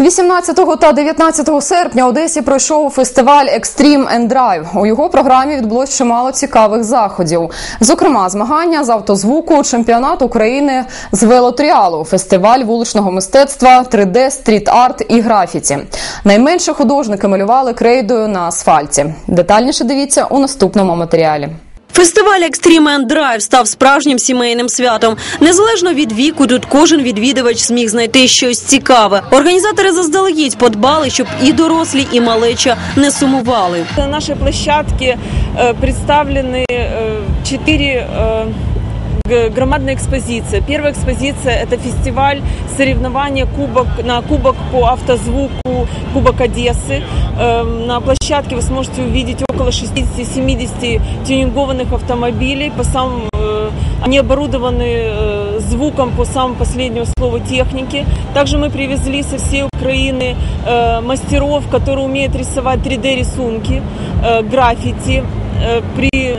18 та 19 серпня Одесі пройшов фестиваль and Drive. У його програмі відбулось чимало цікавих заходів. Зокрема, змагання з автозвуку, чемпіонат України з велотріалу, фестиваль вуличного мистецтва, 3D, стріт-арт і графіті. Найменше художники малювали крейдою на асфальті. Детальніше дивіться у наступному матеріалі. Фестиваль Extreme and Drive став справжнім сімейним святом. Незалежно від віку, тут кожен відвідувач зміг знайти щось цікаве. Організатори заздалегідь подбали, щоб і дорослі, і малеча не сумували. На нашій площадці е, представлені е, чотири. 4... громадная экспозиция. Первая экспозиция – это фестиваль соревнования кубок, на кубок по автозвуку Кубок Одессы. Эм, на площадке вы сможете увидеть около 60-70 тюнингованных автомобилей. По самым, э, они оборудованы э, звуком по самому последнему слову техники. Также мы привезли со всей Украины э, мастеров, которые умеют рисовать 3D-рисунки, граффити. При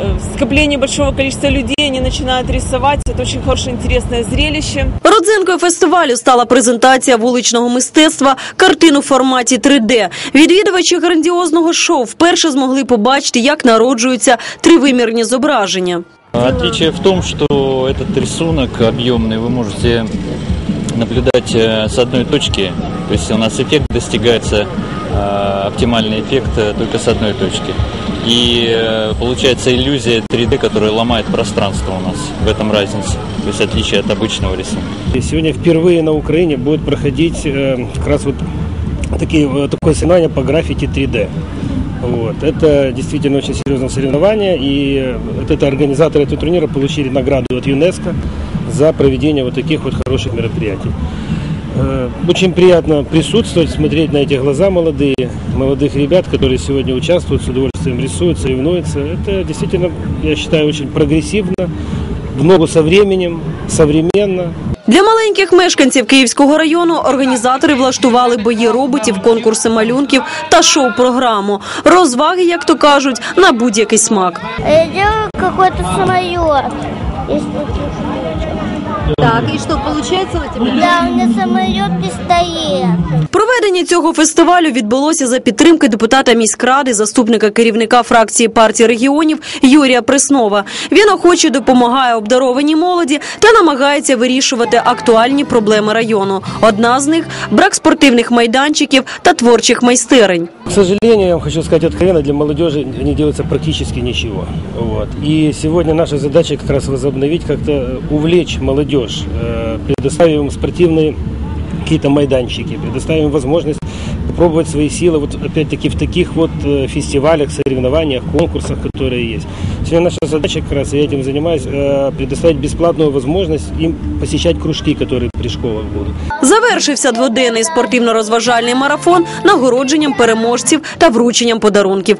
э, скоплении большого количества людей они начинают рисовать. Это очень хорошее, интересное зрелище. Родзинкою фестивалю стала презентація вуличного мистецтва картин у форматі 3D. Відвідувачі грандіозного шоу вперше змогли побачити, як народжуються тривимірні зображення. Отличие в том, что этот рисунок объемный вы можете наблюдать э, с одной точки. То есть у нас эффект достигается, э, оптимальный эффект э, только с одной точки. И э, получается иллюзия 3D, которая ломает пространство у нас. В этом разница. То есть отличие от обычного рисунка. Сегодня впервые на Украине будет проходить э, как раз вот такие, э, такое соревнование по граффити 3D. Вот. Это действительно очень серьезное соревнование, и э, вот это организаторы этого турнира получили награду от ЮНЕСКО за проведение вот таких вот хороших мероприятий. Э, Очень приятно присутствовать, смотреть на эти глаза молодые, молодых ребят, которые сегодня участвуют, с удовольствием рисуют, соревнуются. Это действительно, я считаю, очень прогрессивно, в ногу со временем, современно. Для маленьких мешканців Київського району організатори влаштували бої роботів, конкурси малюнків та шоу-програму. Розваги, як то кажуть, на будь-який смак. Я делаю какой-то Так, и что, получается у тебя? Да, у меня самолет-пистолет. Проведення цього фестивалю відбулося за підтримки депутата міськради, заступника керівника фракції партії регіонів Юрія Преснова. Він охоче допомагає обдарованій молоді та намагається вирішувати актуальні проблеми району. Одна з них брак спортивних майданчиків та творчих майстерень. К сожалению, я вам хочу сказать откровенно, для молодежи не делается практически ничего. Вот. И сегодня наша задача как раз возобновить, как-то э, увлечь молодежь, э, предоставив им спортивные какие-то майданчики, предоставим им возможность попробовать свои силы вот опять-таки в таких вот э, фестивалях, соревнованиях, конкурсах, которые есть. Сегодня наша задача как раз, я этим занимаюсь, э, предоставить бесплатную возможность им посещать кружки, которые при школах будут. Завершився дводенний спортивно-розважальний марафон нагородженням переможців та врученням подарунків.